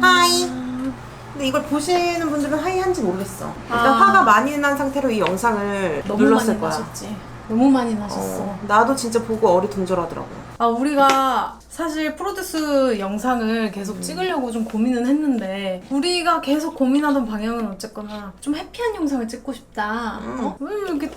하이. 근데 이걸 보시는 분들은 하이 한지 모르겠어. 일단 아. 화가 많이 난 상태로 이 영상을 너무 눌렀을 많이 거야. 나셨지. 너무 많이 나셨어. 어, 나도 진짜 보고 어리둥절하더라고. 아 우리가 사실 프로듀스 영상을 계속 찍으려고 좀 고민은 했는데 우리가 계속 고민하던 방향은 어쨌거나 좀 해피한 영상을 찍고 싶다. 음. 어? 왜 이렇게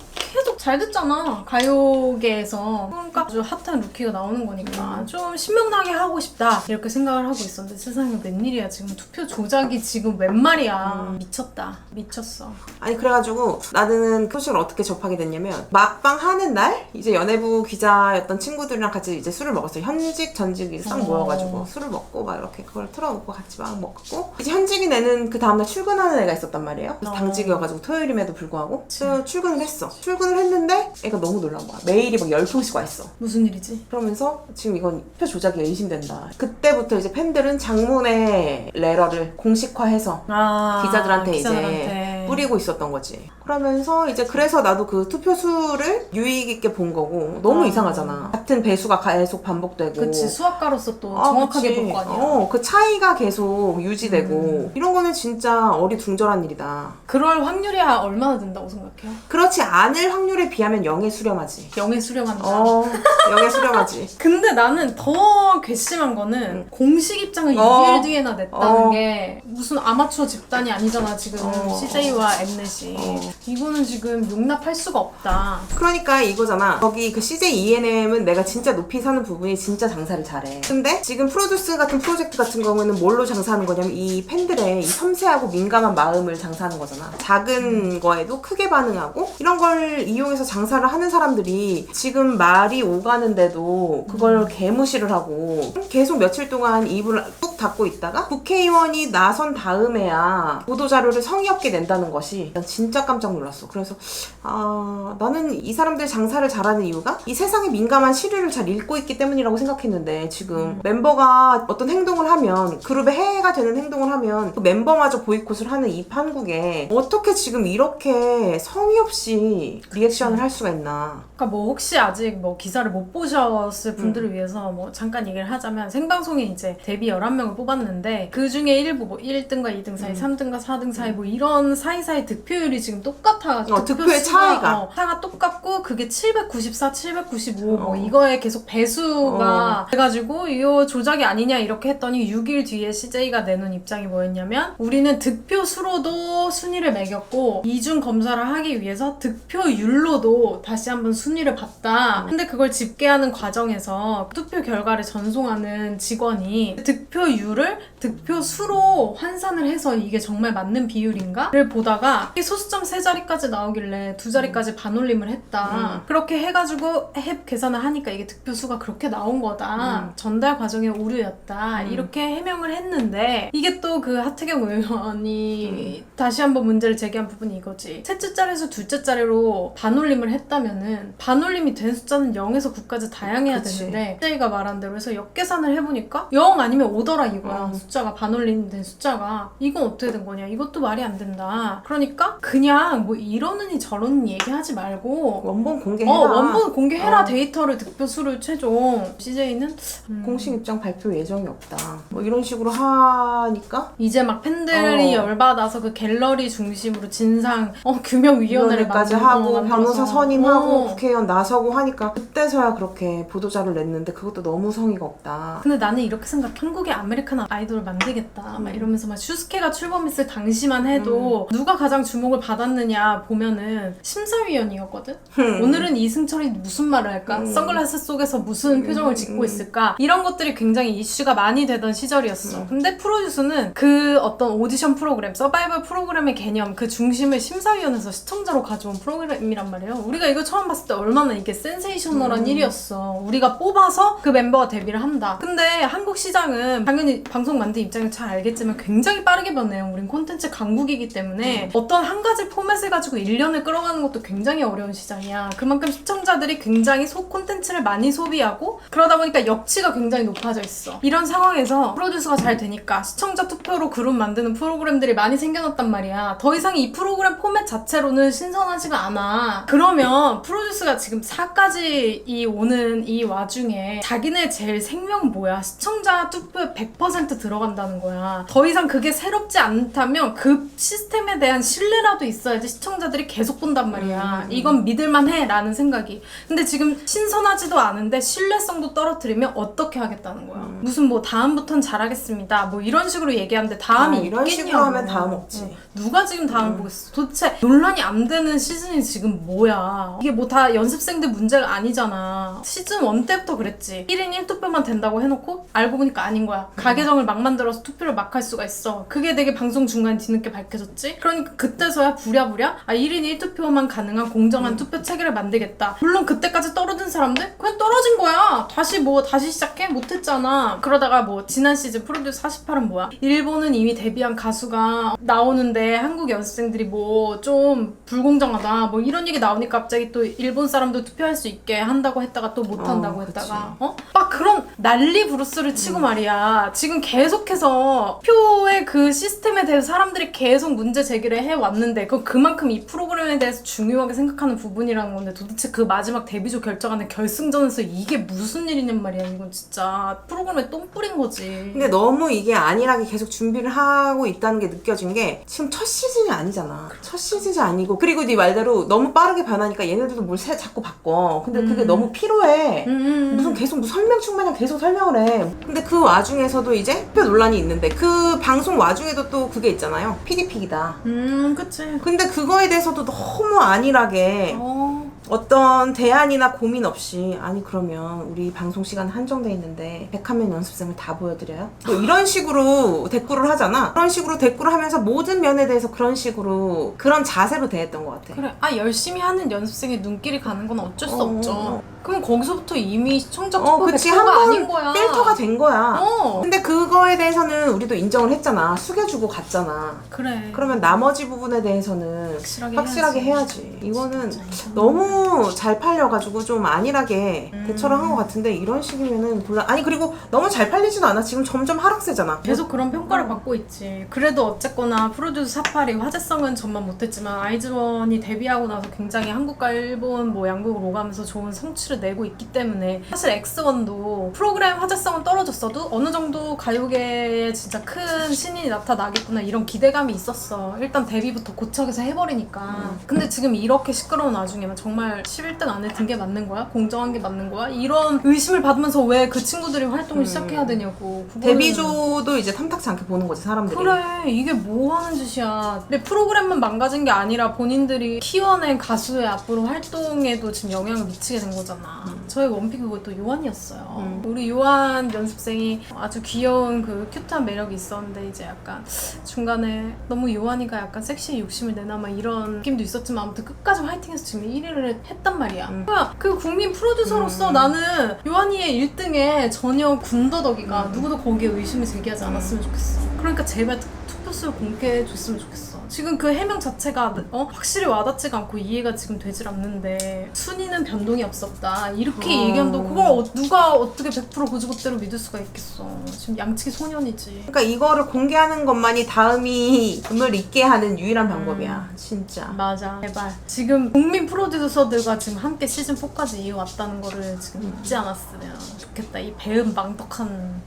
잘 됐잖아 가요계에서 그러니까 아주 핫한 루키가 나오는 거니까 좀 신명나게 하고 싶다 이렇게 생각을 하고 있었는데 세상에 웬일이야 지금 투표 조작이 지금 웬 말이야 미쳤다 미쳤어 아니 그래가지고 나는 소식을 어떻게 접하게 됐냐면 막방 하는 날 이제 연예부 기자였던 친구들이랑 같이 이제 술을 먹었어요. 현직 전직이 싹 어. 모여가지고 술을 먹고 막 이렇게 그걸 틀어놓고 같이 막 먹고 이제 현직이 내는 그 다음날 출근하는 애가 있었단 말이에요. 그래서 어. 당직이어가지고 토요일임에도 불구하고 출근을 했어. 출근을 했는데 애가 너무 놀란 거야. 메일이 막 열 통씩 와 있어. 무슨 일이지? 그러면서 지금 이건 표 조작이 의심된다. 그때부터 이제 팬들은 장문의 레러를 공식화해서 아 기자들한테, 기자들한테. 이제 뿌리고 있었던 거지. 그러면서 이제 그래서 나도 그 투표 수를 유익 있게 본 거고 너무 아. 이상하잖아. 같은 배수가 계속 반복되고. 그치 수학가로서 또 아, 정확하게. 볼 거 아니야. 어, 그 차이가 계속 유지되고 음. 이런 거는 진짜 어리둥절한 일이다. 그럴 확률이 얼마나 된다고 생각해요? 그렇지 않을 확률에 비하면 영에 수렴하지. 영에 수렴한다. 어, 영에 수렴하지. 근데 나는 더 괘씸한 거는 공식 입장을 어. 6일 뒤에나 냈다는 어. 게 무슨 아마추어 집단이 아니잖아 지금 어. CJ와 엠넷이 어. 이거는 지금 용납할 수가 없다. 그러니까 이거잖아. 거기 그 CJ ENM은 내가 진짜 높이 사는 부분이 진짜 장사를 잘해. 근데 지금 프로듀스 같은 프로젝트 같은 경우에는 뭘로 장사하는 거냐면 이 팬들의 이 섬세하고 민감한 마음을 장사하는 거잖아. 작은 거에도 크게 반응하고 이런 걸 이용해서 장사를 하는 사람들이 지금 말이 오가는데도 그걸 개무시를 하고 계속 며칠 동안 입을 뚝 닫고 있다가 국회의원이 나선 다음에야 보도자료를 성의 없게 낸다는 것이 난 진짜 깜짝 놀랐어. 그래서 아 나는 이 사람들 장사를 잘하는 이유가 이 세상의 민감한 시류를 잘 읽고 있기 때문이라고 생각했는데 지금 멤버가 어떤 행동을 하면 그룹에 해가 되는 행동을 하면 그 멤버마저 보이콧을 하는 이 판국에 어떻게 지금 이렇게 성의 없이 리액션을 할 수가 있나? 그러니까 뭐 혹시 아직 뭐 기사를 못 보셨을 분들을 위해서 뭐 잠깐 얘기를 하자면 생방송에 이제 데뷔 11명을 뽑았는데 그 중에 일부 뭐 1등과 2등 사이, 3등과 4등 사이 뭐 이런 사 이사이 득표율이 지금 똑같아가지고 어, 득표의 수가, 차이가. 어, 차가 똑같고 그게 794, 795뭐 어. 이거에 계속 배수가 돼가지고 이거 조작이 아니냐 이렇게 했더니 6일 뒤에 CJ가 내놓은 입장이 뭐였냐면 우리는 득표 수로도 순위를 매겼고 이중 검사를 하기 위해서 득표율로도 다시 한번 순위를 봤다. 근데 그걸 집계하는 과정에서 투표 결과를 전송하는 직원이 득표율을 득표 수로 환산을 해서 이게 정말 맞는 비율인가를 보다가 이게 소수점 세 자리까지 나오길래 두 자리까지 반올림을 했다. 음. 그렇게 해가지고 해 계산을 하니까 이게 득표 수가 그렇게 나온 거다. 음. 전달 과정의 오류였다. 음. 이렇게 해명을 했는데 이게 또 그 하태경 의원이 음. 다시 한번 문제를 제기한 부분이 이거지. 셋째 자리에서 둘째 자리로 반올림을 했다면은 반올림이 된 숫자는 0에서 9까지 다양해야 그치. 되는데 저희가 말한 대로 해서 역계산을 해보니까 0 아니면 5더라 이거야. 어. 숫자가 반올림 된 숫자가 이건 어떻게 된 거냐. 이것도 말이 안 된다. 그러니까 그냥 뭐 이러느니 저러느니 얘기하지 말고 원본 공개해라 어, 원본 공개해라 어. 데이터를 득표수를 최종 CJ는 음, 공식 입장 발표 예정이 없다 뭐 이런 식으로 하니까 이제 막 팬들이 어. 열받아서 그 갤러리 중심으로 진상 어, 규명위원회를 위원회까지 만들고 하고. 변호사 선임하고 어. 국회의원 나서고 하니까 그때서야 그렇게 보도자를 냈는데 그것도 너무 성의가 없다. 근데 나는 이렇게 생각해. 한국의 아메리칸 아이돌 을 만들겠다. 막 음. 이러면서 막 슈스케가 출범했을 당시만 해도 누가 가장 주목을 받았느냐 보면은 심사위원이었거든? 오늘은 이승철이 무슨 말을 할까? 음. 선글라스 속에서 무슨 표정을 음, 짓고 음. 있을까? 이런 것들이 굉장히 이슈가 많이 되던 시절이었어. 음. 근데 프로듀스는 그 어떤 오디션 프로그램, 서바이벌 프로그램의 개념, 그 중심을 심사위원회에서 시청자로 가져온 프로그램이란 말이에요. 우리가 이거 처음 봤을 때 얼마나 이게 센세이셔널한 음. 일이었어. 우리가 뽑아서 그 멤버가 데뷔를 한다. 근데 한국 시장은 당연히 방송 만든 입장에서 잘 알겠지만 굉장히 빠르게 변해요. 우린 콘텐츠 강국이기 때문에 음. 어떤 한 가지 포맷을 가지고 1년을 끌어가는 것도 굉장히 어려운 시장이야. 그만큼 시청자들이 굉장히 소 콘텐츠를 많이 소비하고 그러다 보니까 역치가 굉장히 높아져 있어. 이런 상황에서 프로듀스가 잘 되니까 시청자 투표로 그룹 만드는 프로그램들이 많이 생겨났단 말이야. 더 이상 이 프로그램 포맷 자체로는 신선하지가 않아. 그러면 프로듀스가 지금 4까지 이 오는 이 와중에 자기네 제일 생명 뭐야? 시청자 투표에 100% 들어가 들어간다는 거야. 더 이상 그게 새롭지 않다면 그 시스템에 대한 신뢰라도 있어야지 시청자들이 계속 본단 말이야. 이건 믿을만해 라는 생각이. 근데 지금 신선하지도 않은데 신뢰성도 떨어뜨리면 어떻게 하겠다는 거야. 무슨 뭐 다음부턴 잘하겠습니다. 뭐 이런 식으로 얘기하는데 다음이 아, 이런 있겠냐고. 식으로 하면 다음 없지. 어. 누가 지금 다음 보겠어? 도대체 논란이 안 되는 시즌이 지금 뭐야? 이게 뭐 다 연습생들 문제가 아니잖아. 시즌 1 때부터 그랬지. 1인 1투표만 된다고 해놓고 알고 보니까 아닌 거야. 가계정을 막만 들어서 투표를 막 할 수가 있어. 그게 되게 방송 중간에 뒤늦게 밝혀졌지? 그러니까 그때서야 부랴부랴 아 1인 1투표만 가능한 공정한 투표 체계를 만들겠다. 물론 그때까지 떨어진 사람들 그냥 떨어진 거야. 다시 뭐 다시 시작해? 못했잖아. 그러다가 뭐 지난 시즌 프로듀스 48은 뭐야? 일본은 이미 데뷔한 가수가 나오는데 한국 연습생들이 뭐 좀 불공정하다 뭐 이런 얘기 나오니까 갑자기 또 일본 사람도 투표할 수 있게 한다고 했다가 또 못한다고 어, 했다가 어? 막 그런 난리 브루스를 치고 말이야 지금 계속 해서 표의 그 시스템에 대해서 사람들이 계속 문제 제기를 해왔는데 그 그만큼 이 프로그램에 대해서 중요하게 생각하는 부분이라는 건데 도대체 그 마지막 데뷔조 결정하는 결승전에서 이게 무슨 일이냔 말이야 이건 진짜 프로그램에 똥 뿌린 거지 근데 너무 이게 안일하게 계속 준비를 하고 있다는 게 느껴진 게 지금 첫 시즌이 아니잖아. 첫 시즌이 아니고 그리고 네 말대로 너무 빠르게 변하니까 얘네들도 뭘 새, 자꾸 바꿔. 근데 그게 너무 피로해. 음, 음. 무슨 계속 무슨 설명충 마냥 계속 설명을 해. 근데 그 와중에서도 이제 표 논란이 있는데 그 방송 와중에도 또 그게 있잖아요. PD픽이다. 음 그치 근데 그거에 대해서도 너무 안일하게 어 어떤 대안이나 고민 없이 아니 그러면 우리 방송 시간 한정돼 있는데 101명 연습생을 다 보여드려요? 뭐 이런 식으로 대꾸를 하잖아 그런 식으로 대꾸를 하면서 모든 면에 대해서 그런 식으로 그런 자세로 대했던 것 같아 그래 아 열심히 하는 연습생의 눈길이 가는 건 어쩔 수 어, 없죠 어. 그럼 거기서부터 이미 시청자 어 투표 그치 100%가 한번 아닌 거야 필터가 된 거야 어 근데 그거에 대해서는 우리도 인정을 했잖아 숙여주고 갔잖아 그래 그러면 나머지 부분에 대해서는 확실하게, 확실하게 해야지. 해야지. 이거는 진짜. 너무 잘 팔려가지고 좀 안일하게 음. 대처를 한 것 같은데 이런 식이면은 곤란. 아니 그리고 너무 잘 팔리지도 않아. 지금 점점 하락세잖아. 계속 그런 평가를 받고 있지. 그래도 어쨌거나 프로듀스 사파리 화제성은 전만 못했지만 아이즈원이 데뷔하고 나서 굉장히 한국과 일본 뭐 양국을 오가면서 좋은 성취 를 내고 있기 때문에 사실 엑스원도 프로그램 화제성은 떨어졌어도 어느 정도 가요계에 진짜 큰 신인이 나타나겠구나 이런 기대감이 있었어. 일단 데뷔부터 고척에서 해버리니까. 근데 지금 이렇게 시끄러운 와중에만 정말 11등 안에 든 게 맞는 거야? 공정한 게 맞는 거야? 이런 의심을 받으면서 왜 그 친구들이 활동을 시작해야 되냐고. 데뷔조도 이제 탐탁치 않게 보는 거지 사람들이. 그래 이게 뭐 하는 짓이야 근데 프로그램만 망가진 게 아니라 본인들이 키워낸 가수의 앞으로 활동에도 지금 영향을 미치게 된 거잖아 저희 원픽 그것도 요한이었어요 음. 우리 요한 연습생이 아주 귀여운 그 큐트한 매력이 있었는데 이제 약간 중간에 너무 요한이가 약간 섹시에 욕심을 내나 막 이런 느낌도 있었지만 아무튼 끝까지 화이팅해서 지금 1위를 했단 말이야 음. 뭐야 그 국민 프로듀서로서 음. 나는 요한이의 1등에 전혀 군더더기가 음. 누구도 거기에 의심을 제기하지 않았으면 좋겠어. 그러니까 제발 투- 투표수를 공개해줬으면 좋겠어. 지금 그 해명 자체가 어? 확실히 와닿지가 않고 이해가 지금 되질 않는데 순위는 변동이 없었다. 이렇게 어. 얘기하면 그걸 어- 누가 어떻게 100% 고지고대로 믿을 수가 있겠어. 지금 양측이 소년이지. 그러니까 이거를 공개하는 것만이 다음이 음을 잊게 하는 유일한 방법이야. 음. 진짜. 맞아. 제발. 지금 국민 프로듀서들과 지금 함께 시즌 4까지 이어왔다는 거를 지금 잊지 않았으면 좋겠다. 이 배은 망덕한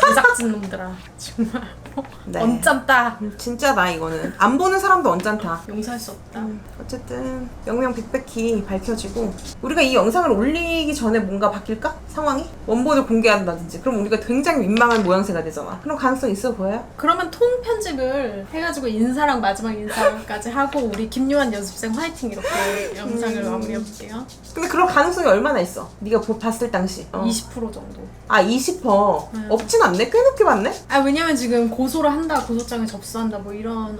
제작진 놈들아. 정말 네. 언짢다. 음, 진짜다 이거는. 안 보는 사람도 언짢다. 용서할 수 없다. 음, 어쨌든 명명백백히 밝혀지고 우리가 이 영상을 올리기 전에 뭔가 바뀔까? 상황이? 원본을 공개한다든지 그럼 우리가 굉장히 민망한 모양새가 되잖아 그런 가능성 있어 보여요? 그러면 통 편집을 해가지고 인사랑 마지막 인사까지 하고 우리 김요한 연습생 화이팅 이렇게 영상을 마무리해볼게요. 근데 그럴 가능성이 얼마나 있어? 네가 보- 봤을 당시 어. 20% 정도. 아 20%? 음. 없진 않네? 꽤 높게 봤네? 아 왜냐면 지금 고소를 한다, 고소장을 접수한다 뭐 이런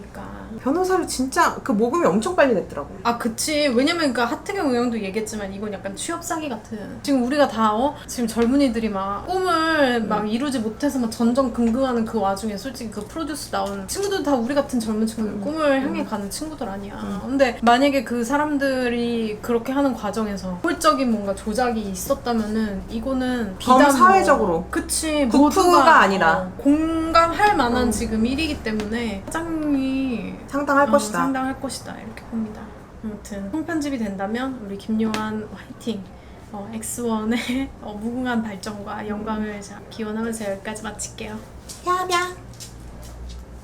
와중이니까. 변호사를 진짜 그 모금이 엄청 빨리 냈더라고 아 그치 왜냐면 그 하트경 의원도 얘기했지만 이건 약간 취업 사기 같은 지금 우리가 다 어? 지금 젊은이들이 막 꿈을 막 이루지 못해서 막 전전긍긍하는 그 와중에 솔직히 그 프로듀스 나온 친구들 다 우리 같은 젊은 친구들 꿈을 향해 가는 친구들 아니야 근데 만약에 그 사람들이 그렇게 하는 과정에서 홀적인 뭔가 조작이 있었다면은 이거는 비단 뭐- 사회적으로. 그치 국부가 모두가, 아니라. 어, 공감할 만한 어. 지금 일이기 때문에 사장님 이 상당할 어, 것이다 상당할 것이다 이렇게 봅니다. 아무튼 통편집이 된다면 우리 김요한 화이팅. 어, X1의 어, 무궁한 발전과 영광을 자- 기원하면서 여기까지 마칠게요. 뺨뺨